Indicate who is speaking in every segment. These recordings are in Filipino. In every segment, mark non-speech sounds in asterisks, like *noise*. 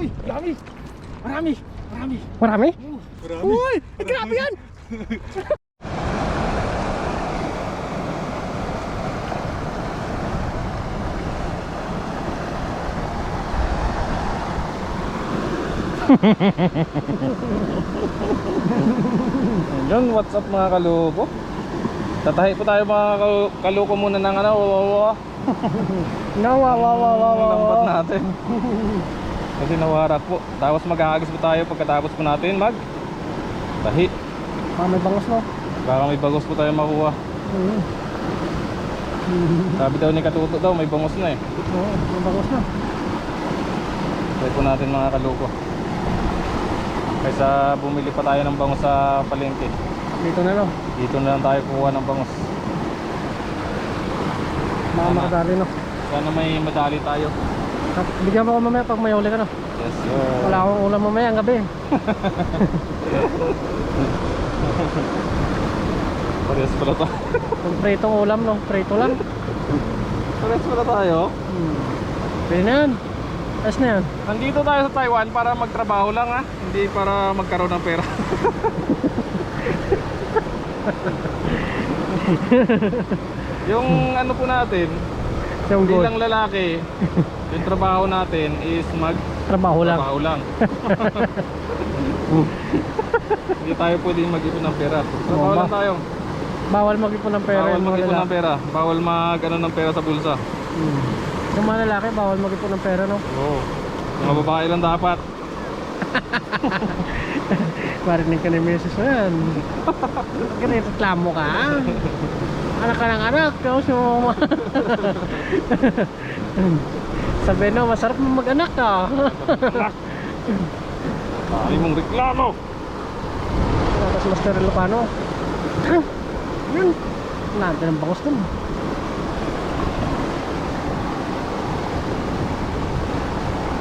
Speaker 1: Uy, marami. Marami. Marami.
Speaker 2: Marami?
Speaker 1: Marami.
Speaker 2: Uy! Ay, grabe yan! *laughs*
Speaker 3: Yun, what's up mga kaluko? Tatahi po tayo mga kalu- kaluko muna ng ano, wawawa.
Speaker 2: Wow.
Speaker 3: Lambat natin. *laughs* Kasi nawarak po. Tapos maghahagis po tayo pagkatapos po natin mag tahi.
Speaker 2: Ah, may bangos no?
Speaker 3: Baka may bagos po tayo makuha.
Speaker 2: Mm.
Speaker 3: Sabi daw ni Katuto daw, may bangos na eh.
Speaker 2: Oo, may bangos na.
Speaker 3: Try po natin mga kaluko. Kaysa bumili pa tayo ng bangos sa palengke.
Speaker 2: Dito na no.
Speaker 3: Dito na lang tayo kuha ng bangos.
Speaker 2: Mga makadali no.
Speaker 3: Sana may madali tayo.
Speaker 2: Tap- Bigyan mo ako mamaya pag may huli ka no.
Speaker 3: Yes sir.
Speaker 2: Wala akong ulam mamaya ang gabi. *laughs*
Speaker 3: Parehas pala to.
Speaker 2: Kung pritong ulam no, prito lang.
Speaker 3: Parehas pala tayo.
Speaker 2: Hmm. Pwede na yan. Ayos na yan.
Speaker 3: Nandito tayo sa Taiwan para magtrabaho lang ha. Hindi para magkaroon ng pera. *laughs* yung ano po natin,
Speaker 2: Yung
Speaker 3: hindi lang lalaki. *laughs* Yung trabaho natin is
Speaker 2: Trabaho lang.
Speaker 3: magtrabaho lang. *laughs* hindi tayo pwedeng mag-ipon ng pera. Trabaho lang tayo.
Speaker 2: Bawal mag-ipon ng pera
Speaker 3: Bawal
Speaker 2: yung mga
Speaker 3: mag-ipon ng pera. Bawal mag ano ng pera sa bulsa.
Speaker 2: Hmm. Yung mga lalaki, bawal mag-ipon ng pera no.
Speaker 3: Oo. Mga babae lang dapat. *laughs*
Speaker 2: Marinig ka ni Mrs. yan. Ganito reklamo ka. Anak ka ng anak. Tapos mo ma... *laughs* Sabi no, masarap mo mag-anak *laughs* ka.
Speaker 3: Ay mong reklamo.
Speaker 2: Tapos Master Ilocano. Ah, Yun. Nanda ng bangos dun.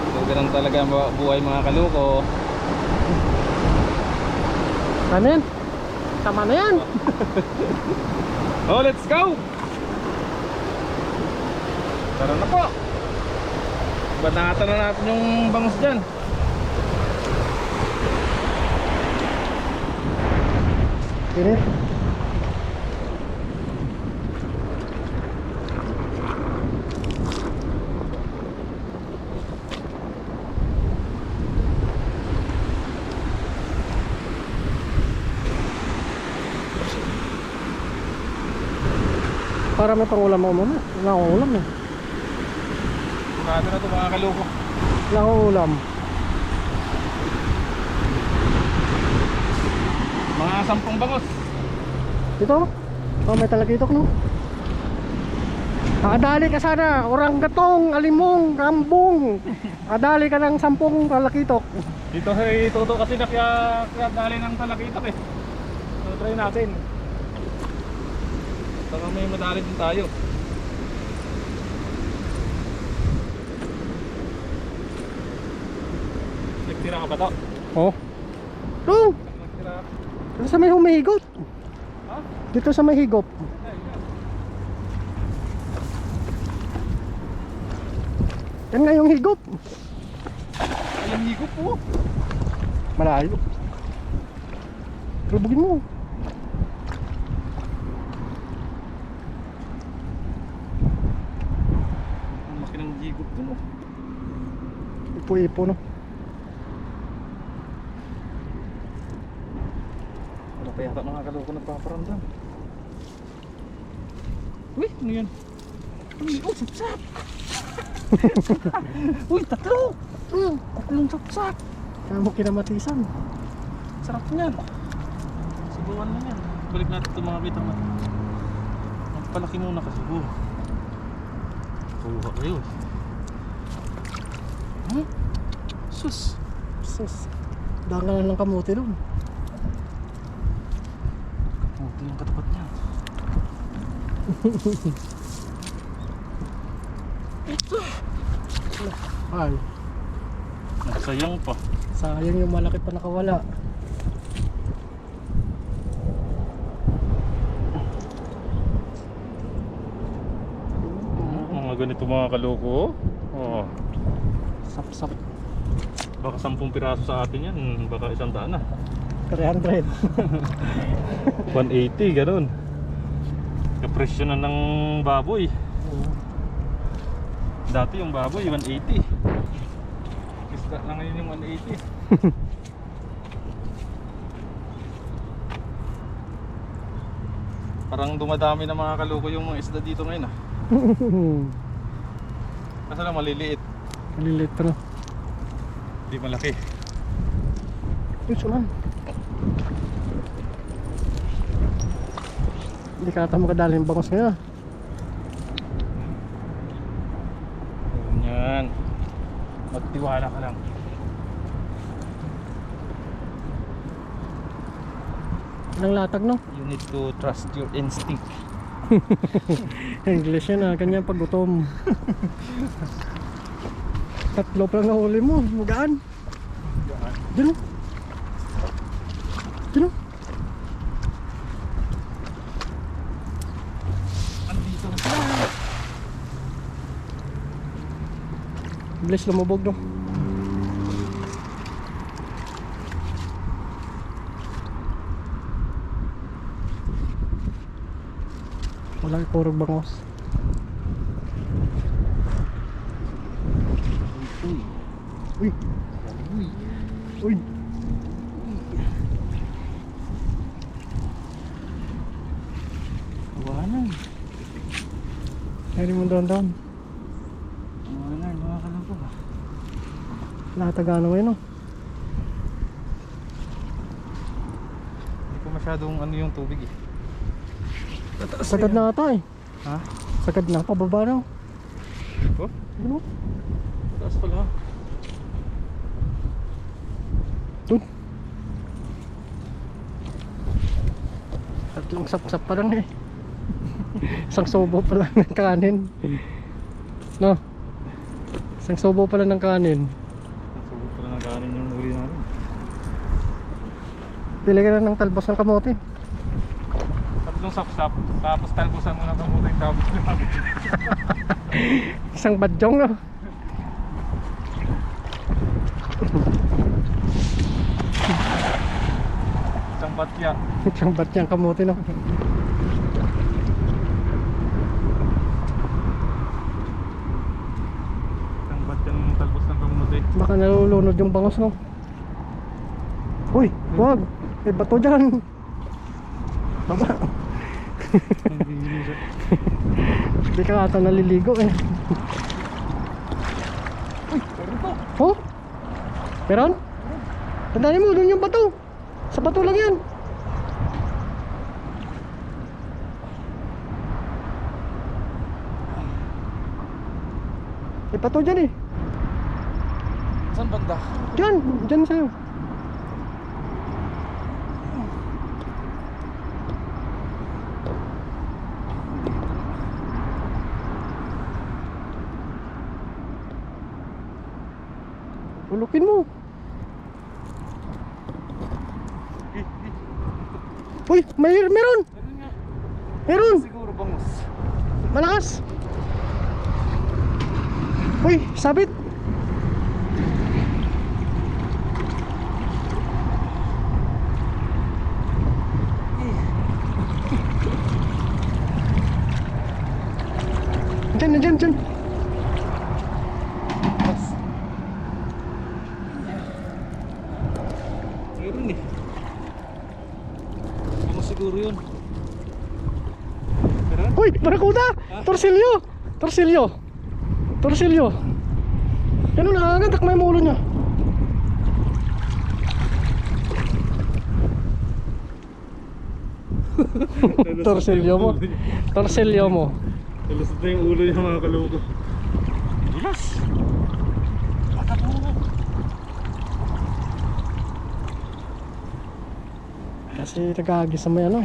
Speaker 3: So, ganun talaga ang bu- buhay mga kaluko.
Speaker 2: Ano yan? Tama na yan. *laughs*
Speaker 3: Oh, let's go! Tara na po! Banatan na natin yung bangus dyan.
Speaker 2: Pinit. Para may pangulam ako mama. Wala eh.
Speaker 3: Sigurado na ito mga kaluko.
Speaker 2: Wala akong ulam.
Speaker 3: Mga sampung bangus.
Speaker 2: Dito? Oh, may talagitok no? Nakadali ka sana, orang gatong, alimong, rambong. Nakadali ka ng sampung talakitok.
Speaker 3: Dito sa Toto kasi na kaya, kaya dali ng talakitak eh. So try natin. Baka may madali din tayo. Nagtira ka ba to?
Speaker 2: Oh. Tung!
Speaker 3: Nagtira ka?
Speaker 2: Dito sa may humihigop.
Speaker 3: Ha?
Speaker 2: Dito sa may higop. Yan nga yung higop.
Speaker 3: Alam higop po.
Speaker 2: Malayo. Rubugin mo.
Speaker 3: Ang laki ng higop to no.
Speaker 2: Ipo-ipo no.
Speaker 3: Wala pa yata nagpaparamdam. Uy, ano yan? Uy, oh, sapsap! *laughs* Uy, tatlo! Mm, tatlong sapsap!
Speaker 2: Kaya mo kinamatisan.
Speaker 3: Sarap niyan. Subukan mo yan. Balik natin ito mga kita mo. Magpalaki muna kasi. Oh. Kuha kayo. Hmm? Sus!
Speaker 2: Sus. Dangan na ng kamuti doon.
Speaker 3: Kaputi yung katapat niya.
Speaker 2: Ay,
Speaker 3: Nagsayang pa.
Speaker 2: sayang yung malaki pa nakawala.
Speaker 3: Mga ganito mga kaloko. Oh.
Speaker 2: Sap-sap.
Speaker 3: Baka 10 piraso sa atin yan, baka isang daan na.
Speaker 2: 300.
Speaker 3: 180, *laughs* ganun. Kapresyo na ng baboy. Dati yung baboy, 180. Isda na ngayon yung 180. *laughs* Parang dumadami na mga kaluko yung mga isda dito ngayon ah. *laughs* Kasi lang maliliit,
Speaker 2: Malilit pero.
Speaker 3: di malaki.
Speaker 2: Uy, sulan. Hindi ka ata makadali yung bangos ngayon.
Speaker 3: Ganyan. Magtiwala ka lang.
Speaker 2: Ilang latag no?
Speaker 3: You need to trust your instinct. *laughs*
Speaker 2: English yan ah, ganyan pag gutom. *laughs* Tatlo pa lang nahuli mo, magaan. O. Diyan o.
Speaker 3: Andito na sila.
Speaker 2: Bilis lumubog no. Wala puro bangos.
Speaker 3: Uy.
Speaker 2: Uy,
Speaker 3: Uy.
Speaker 2: uy. Mo doon doon. Latag ano ngayon no.
Speaker 3: Hindi ko masyadong ano yung tubig eh.
Speaker 2: Sagad na ata eh.
Speaker 3: Ha?
Speaker 2: Sagad na, pababa na.
Speaker 3: Oh?
Speaker 2: Ano?
Speaker 3: Taas pala.
Speaker 2: Doon. Tatlong sap-sap pa lang eh. *laughs* Isang sobo pa lang ng kanin. No? Isang sobo pa lang ng kanin.
Speaker 3: Nasubok pala ng kanin yung huli namin.
Speaker 2: Pili ka na ng talbos ng kamote.
Speaker 3: Tatlong sapsap, tapos talbusan mo ng kamutin tapos namin. *laughs*
Speaker 2: Isang badyong no?
Speaker 3: Isang batya.
Speaker 2: Isang badyang kamote no?
Speaker 3: Isang batya ng talbos ng kamutin.
Speaker 2: Baka nalulunod yung bangos no? Uy, wag! May bato dyan! Baba! Hindi ka ata naliligo eh.
Speaker 3: Uy, meron to.
Speaker 2: Oh? Meron? Tandaan mo, doon yung bato. Sa bato lang yan. May bato dyan eh.
Speaker 3: Saan banda?
Speaker 2: Dyan, dyan sa'yo. Ulukin mo. Uy, may meron.
Speaker 3: Meron nga.
Speaker 2: Meron.
Speaker 3: Siguro bangus.
Speaker 2: Malakas. Uy, sabit. Diyan, diyan, diyan.
Speaker 3: Pas. Meron eh. Bangus siguro yun. Meron?
Speaker 2: Uy, barakuda! Torsilyo! Torsilyo! Torsilyo! Yan o, nakakagantak may mulo niya. Torsilyo mo. *laughs* Torsilyo mo.
Speaker 3: Talusot na yung ulo niya mga kaloko. Dulas!
Speaker 2: si Tagagi sa may ano.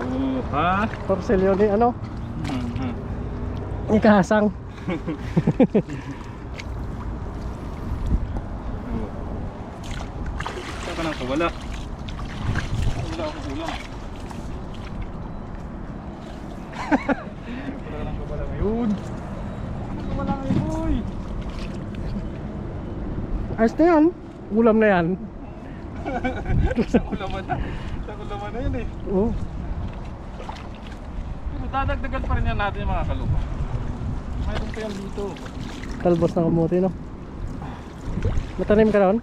Speaker 3: Oo, ha?
Speaker 2: Porcelio ni ano?
Speaker 3: Mm-hmm.
Speaker 2: Ni kahasang.
Speaker 3: Saka nang wala. Wala ako ulam. *laughs* wala. Wala ngayon, boy.
Speaker 2: Ayos na yan. Ulam na yan.
Speaker 3: Sa kulaman. Sa kulaman na yun eh.
Speaker 2: Oo.
Speaker 3: Pero dadagdagan pa rin yan natin yung mga kalupa. Mayroon pa yan dito.
Speaker 2: Talbos ng kamuti, no? Matanim ka ron?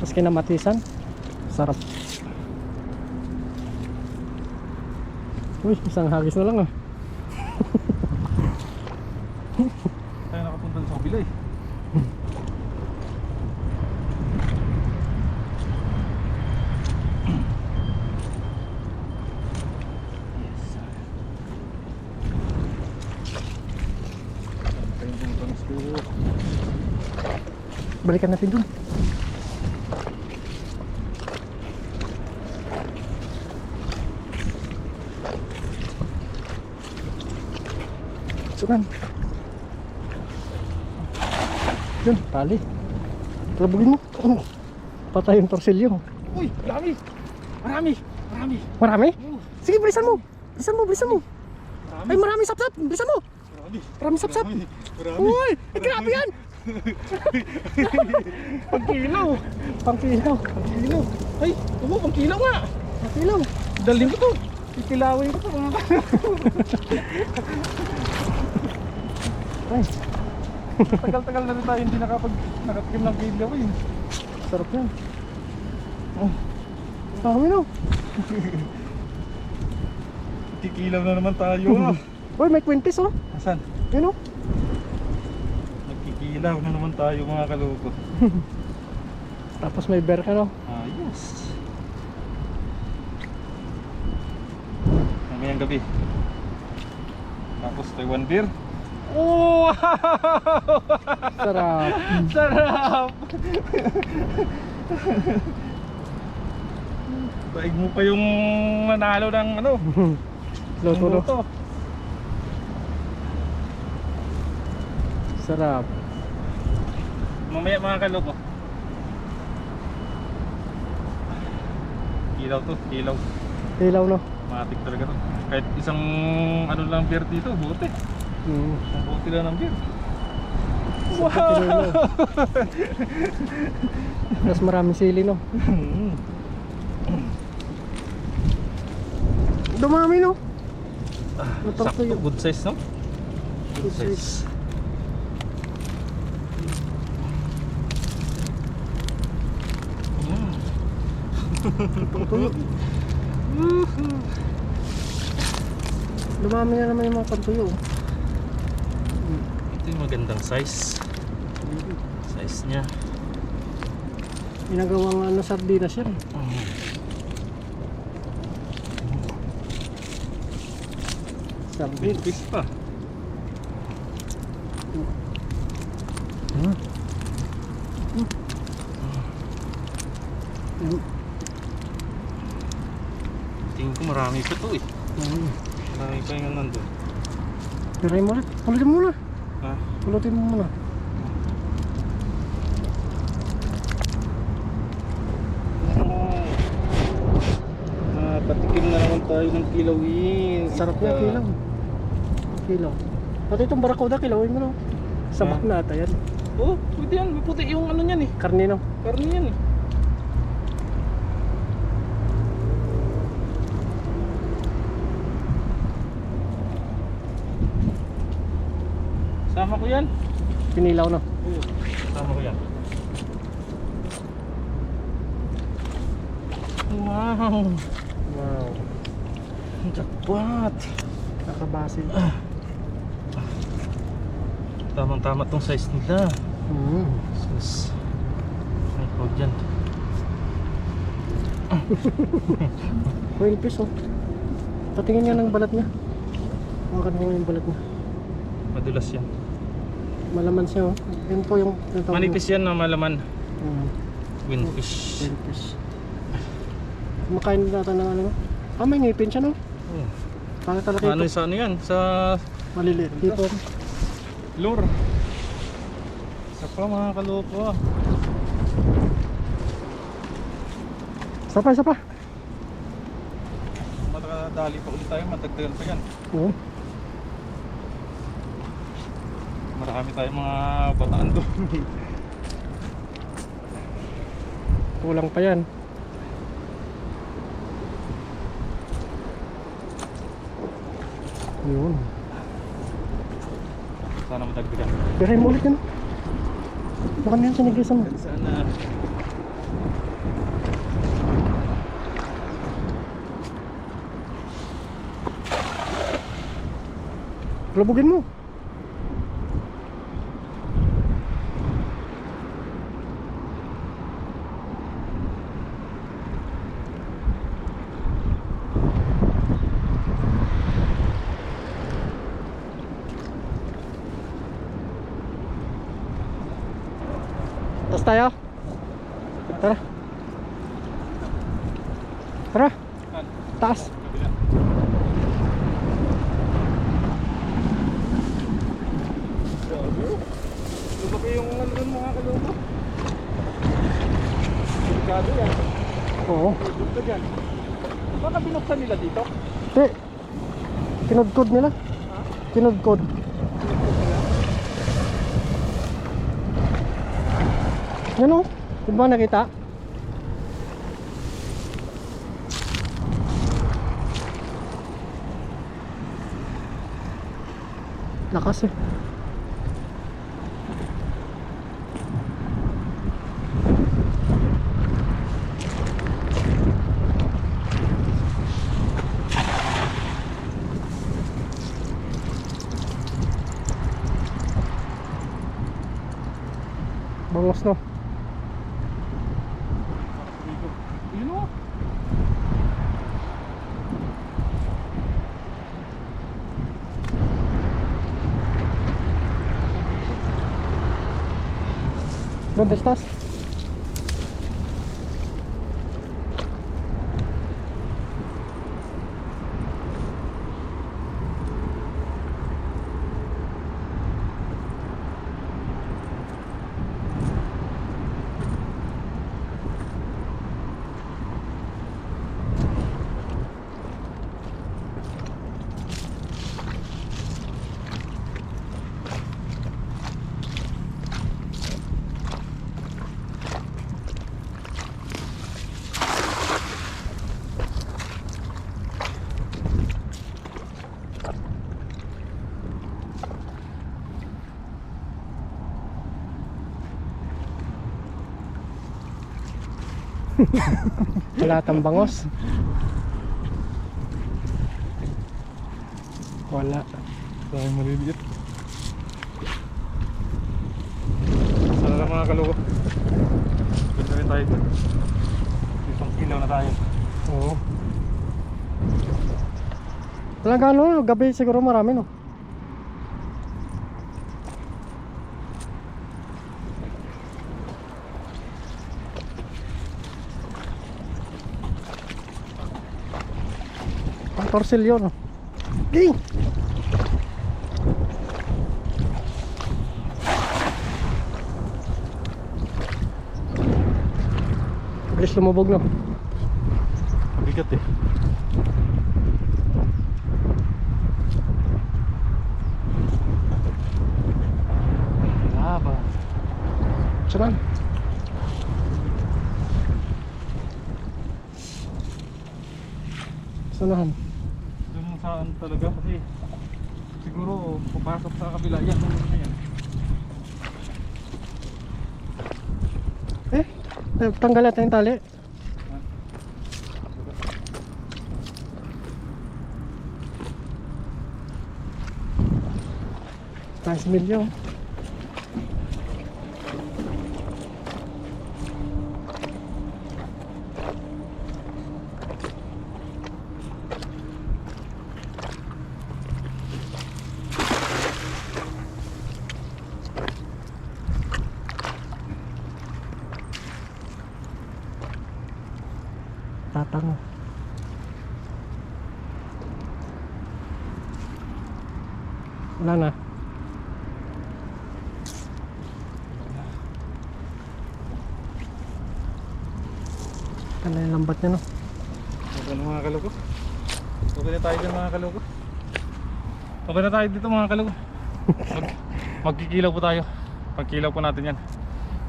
Speaker 2: Mas kinamatisan. Sarap. Uy, isang hagis na lang ah.
Speaker 3: Tayo nakapunta sa kabila eh.
Speaker 2: Balikan natin dun. Sukan. Yun, tali. Labugin mo. Oh. Patay yung torsilyo.
Speaker 1: Uy, marami. Marami. Marami.
Speaker 2: Marami? Sige, bilisan mo. Bilisan mo, bilisan mo.
Speaker 1: Marami.
Speaker 2: Ay, marami sapsap. Bilisan mo.
Speaker 1: Marami.
Speaker 2: Marami sapsap.
Speaker 1: Marami. Marami.
Speaker 2: Uy, ay, grabe yan. *laughs*
Speaker 1: Pagkilaw.
Speaker 2: Pangkilaw.
Speaker 1: Pagkilaw. Ay, tumo, pagkilaw nga.
Speaker 2: Pangkilaw.
Speaker 1: Dalhin ko to. Pipilawin ko to. *laughs*
Speaker 2: Ay,
Speaker 3: Tagal-tagal na rin tayo hindi nakapag nakatikim ng kilaw eh.
Speaker 2: sarap yan. Oh. Dami no.
Speaker 3: Kikilaw na naman tayo ah. *laughs*
Speaker 2: Uy, may kwintis oh.
Speaker 3: Asan?
Speaker 2: Yun oh.
Speaker 3: Nagkikilaw na naman tayo mga kaloko. *laughs*
Speaker 2: Tapos may bear ka no.
Speaker 3: Ayos. Mamayang gabi. Tapos Taiwan beer. Oh! *laughs*
Speaker 2: Sarap.
Speaker 3: Sarap! Daig mo pa yung nanalo ng ano? *laughs*
Speaker 2: Loto no.
Speaker 3: Luto.
Speaker 2: Sarap.
Speaker 3: Mamaya mga kaloko. Kilaw to, kilaw.
Speaker 2: Ilaw no.
Speaker 3: Matik talaga to. Kahit isang ano lang beer dito, bote.
Speaker 2: Mm.
Speaker 3: Isang bote lang ng beer.
Speaker 2: Wow! Tapos maraming sili no. Dumami no. Matang
Speaker 3: Sakto, good size no?
Speaker 2: Good size.
Speaker 3: Mm.
Speaker 2: Dumami na naman yung mga pantuyo.
Speaker 3: Ito yung magandang size. Size niya.
Speaker 2: Ginagawang ano sardinas yan.
Speaker 3: Mm.
Speaker 2: Sardinas.
Speaker 3: Vintage pa.
Speaker 2: Hmm. Mm.
Speaker 3: Tingin ko marami pa to eh.
Speaker 2: Mm.
Speaker 3: Marami pa yung nandun.
Speaker 2: Tirahin mo ulit. Pulutin mo muna.
Speaker 3: Ha?
Speaker 2: Pulutin mo muna.
Speaker 3: Oh. Ah, patikim na naman tayo ng kilawin.
Speaker 2: Sarap niya, kilaw. Kilaw. Pati itong barakuda, kilawin mo no. Sabak
Speaker 3: Ah.
Speaker 2: na ata yan.
Speaker 3: Oh, pwede yan. May puti yung ano niyan eh.
Speaker 2: Karne no.
Speaker 3: Karni yan eh. Sama ko yan.
Speaker 2: Pinilaw no.
Speaker 3: Oo. Sama ko yan. Wow.
Speaker 2: Wow.
Speaker 3: Jackpot.
Speaker 2: Nakabasil.
Speaker 3: Tamang tama tong size nila.
Speaker 2: Mm.
Speaker 3: Sus. Ay, huwag dyan.
Speaker 2: Oil piece oh. Patingin nga ng balat niya. Makan mo yung balat niya.
Speaker 3: Madulas yan.
Speaker 2: Malaman siya oh. Yun po yung tinatawag
Speaker 3: Manipis yan na malaman.
Speaker 2: Mm.
Speaker 3: Winfish.
Speaker 2: Oil piece. Kumakain din natin ng ano no? Ah, may ngipin siya no?
Speaker 3: Oh.
Speaker 2: Bakit talaga
Speaker 3: Ano
Speaker 2: ito?
Speaker 3: sa ano yan? Sa
Speaker 2: Maliliit. Tipo.
Speaker 3: lure. Isa pa mga kaloko.
Speaker 2: Isa pa, isa pa.
Speaker 3: Matadali pa ulit tayo, matagdagan pa yan.
Speaker 2: Oo.
Speaker 3: Marami tayong mga bataan doon. *laughs*
Speaker 2: Kulang pa yan. Yun.
Speaker 3: Sana madagdagan.
Speaker 2: Pero mo ulit yun. Baka na yan sinigisan mo.
Speaker 3: Sana
Speaker 2: Labugin mo. Tapos tayo. Tara. Tara. Taas.
Speaker 3: kabila. Grabe oh. Lumaki yung ano dun mga kaloko. Delikado yan.
Speaker 2: Oo.
Speaker 3: Dito dyan. Baka binuksan nila dito?
Speaker 2: Hindi. Kinudkod nila. Kinudkod. Yan o. Di ba nakita? Lakas eh. Bangos no.
Speaker 3: Yun o.
Speaker 2: ¿Dónde estás? Wala tang bangos. Wala.
Speaker 3: Dahil maliliit. Sana lang mga kaloko. Punta rin tayo dun. Isang ilaw na tayo.
Speaker 2: Oo. Talaga ano, gabi siguro marami no. Ang torsilyo no. Ging! Bilis lumubog no.
Speaker 3: Mabigat eh. Haba.
Speaker 2: Saan? Sanahan?
Speaker 3: Doon saan talaga kasi siguro papasok sa kabila yan. Ano yan?
Speaker 2: Eh, eh, tanggal natin yung tali. Nice milyo. Tatang. Wala na. Kala yung lambat niya no.
Speaker 3: Okay na mga kaloko. Okay na tayo dyan mga kaloko. Okay na tayo dito mga kaloko. Mag *laughs* magkikilaw po tayo. Pagkilaw po natin yan.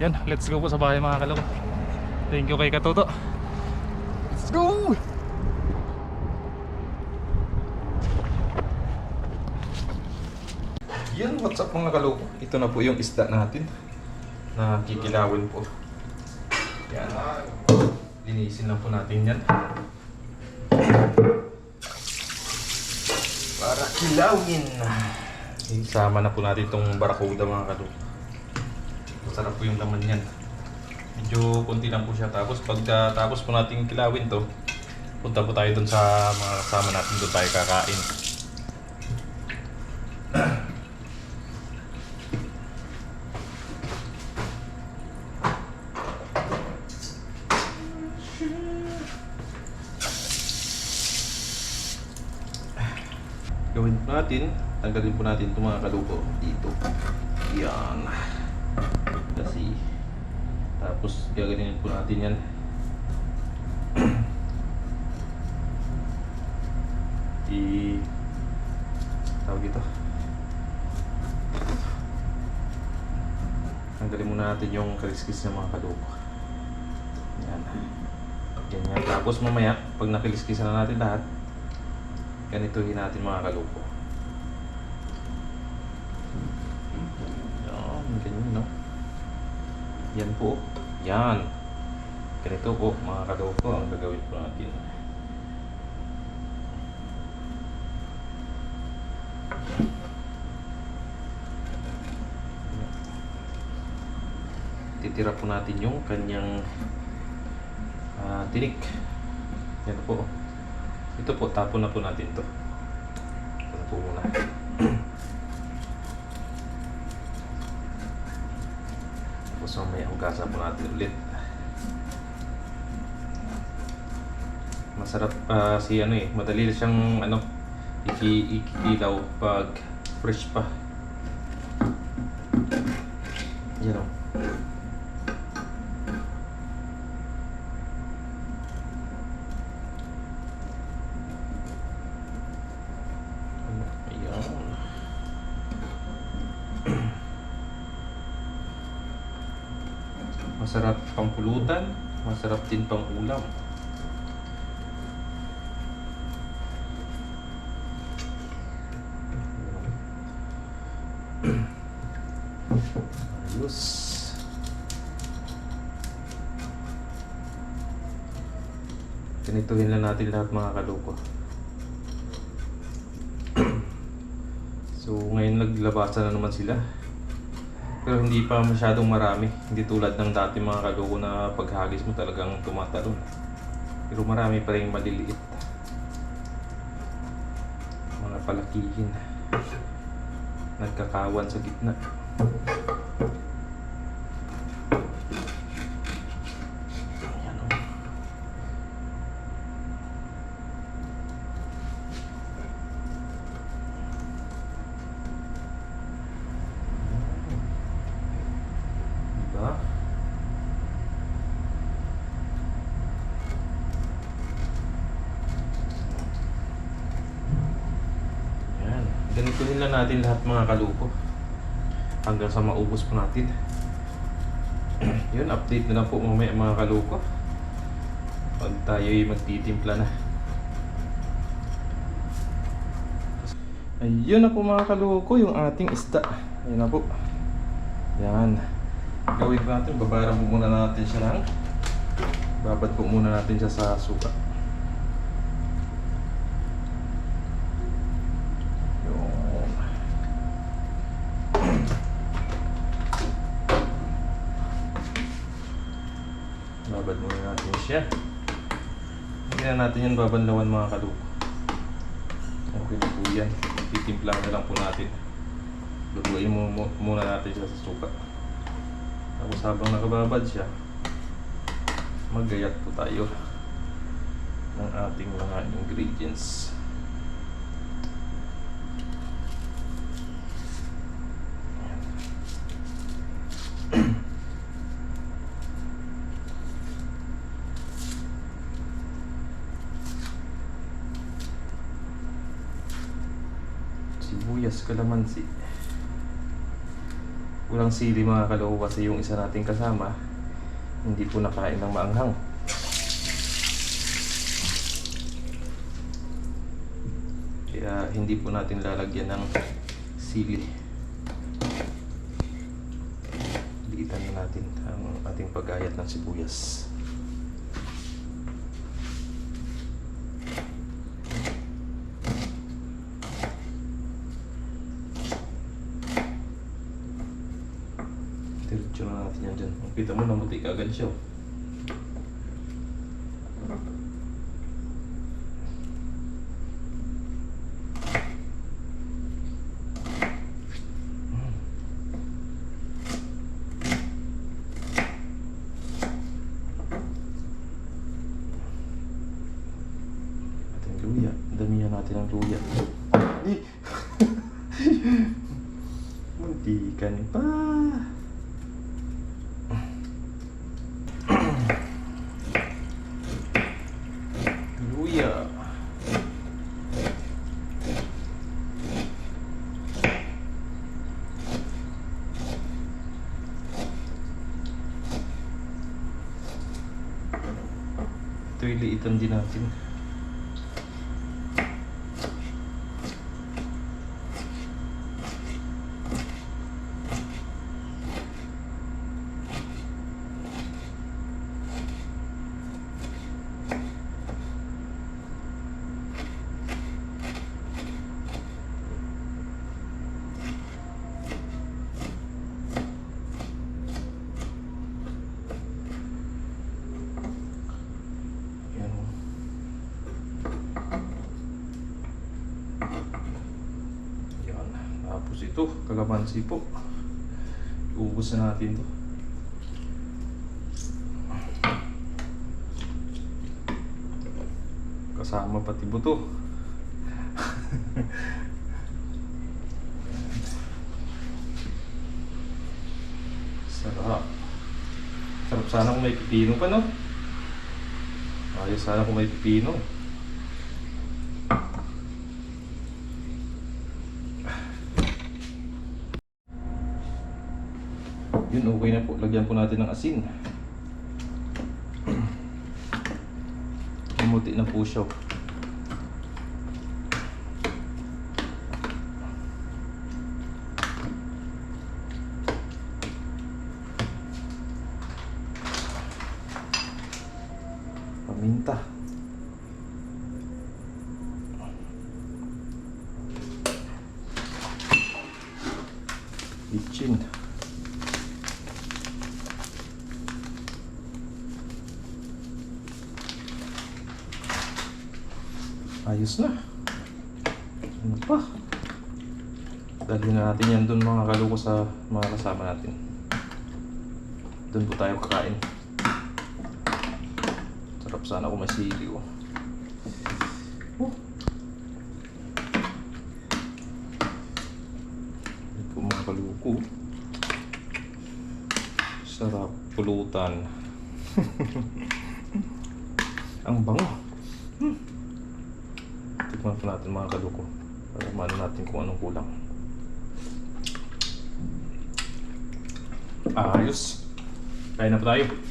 Speaker 3: Yan, let's go po sa bahay mga kaloko. Thank you kay Katoto. Let's go!
Speaker 4: Yan, what's up mga kaloko? Ito na po yung isda natin na kikilawin po. Yan. Linisin lang po natin yan. Para kilawin. Isama na po natin itong barakuda mga kaloko. Masarap po yung laman yan. Medyo konti lang po siya. Tapos pagkatapos po natin kilawin to, punta po tayo dun sa mga kasama natin doon tayo kakain. gawin po natin, tanggalin po natin itong mga kalupo dito. Yan. Kasi, tapos gaganin po natin yan. *clears throat* I, tawag ito. Tanggalin muna natin yung kaliskis ng mga kalupo. Yan. Ganyan. Tapos mamaya, pag nakiliskisan na natin lahat, ganituhin natin mga kalupo. Yan, ganyan no. Yan po. Yan. Ganito po mga kalupo ang gagawin po natin. Titira po natin yung kanyang ah, tinik. Yan po. Ito po, tapon na po natin to. Ito po muna. Tapos mamaya hugasan po natin ulit. Masarap pa si ano eh, madali siyang ano, iki ikikilaw pag fresh pa. Yan o. Masarap pang pulutan, masarap din pang ulam. Ayos. Ganituhin lang natin lahat mga kaluko. *clears throat* So ngayon naglabasan na naman sila. Pero hindi pa masyadong marami. Hindi tulad ng dati mga kaloko na paghagis mo talagang tumatalon. Pero marami pa rin maliliit. Mga palakihin. Nagkakawan sa gitna. Ayan o. Diba? Yan. Ganituhin lang natin lahat mga kalupo. Hanggang sa maubos po natin. *clears throat* Yun, update na lang po mamaya mga kalupo. Pag tayo'y magtitimpla na. Ayun na po mga kaluko yung ating isda. Ayun na po. Yan. Gawin natin, babaran po muna natin siya ng babad po muna natin siya sa suka. Yun. Babad muna natin siya. Hindi na natin yan babanlawan mga kaluko. Okay na po yan. Titimpla na lang po natin. Lutuin mo muna natin siya sa suka. Tapos habang nakababad siya, maggayat po tayo ng ating mga ingredients. sibuyas, kalamansi. Walang sili mga kaloko kasi yung isa nating kasama hindi po nakain ng maanghang. Kaya hindi po natin lalagyan ng sili. Liitan na natin ang ating pagayat ng sibuyas. Diretso na natin yan dyan. Kita mo, namuti ka agad siya. oh. Ating luya. Damihan natin ang luya. Eh! Muntikan pa. Luya. Ito iliitan din natin. Yan. Yan. Tapos ito, kalamansi po. Na natin to. Kasama pati buto. *laughs* Sarap. Sarap sana kung may pipino pa, no? Ayos sana kung may pipino. Yun, okay na po. Lagyan po natin ng asin. Umuti na po siya. Paminta. Itchin. Ayos na. Ano pa? Dalhin na natin yan dun mga kaluko sa mga kasama natin. Doon po tayo kakain. Sarap sana kung may sili oh. Oh. Ito po. Sarap pulutan. *laughs* Ang bango. Hmm. Tikman po natin mga kaluko. Para maano natin kung anong kulang. Ayos. Kain na po tayo.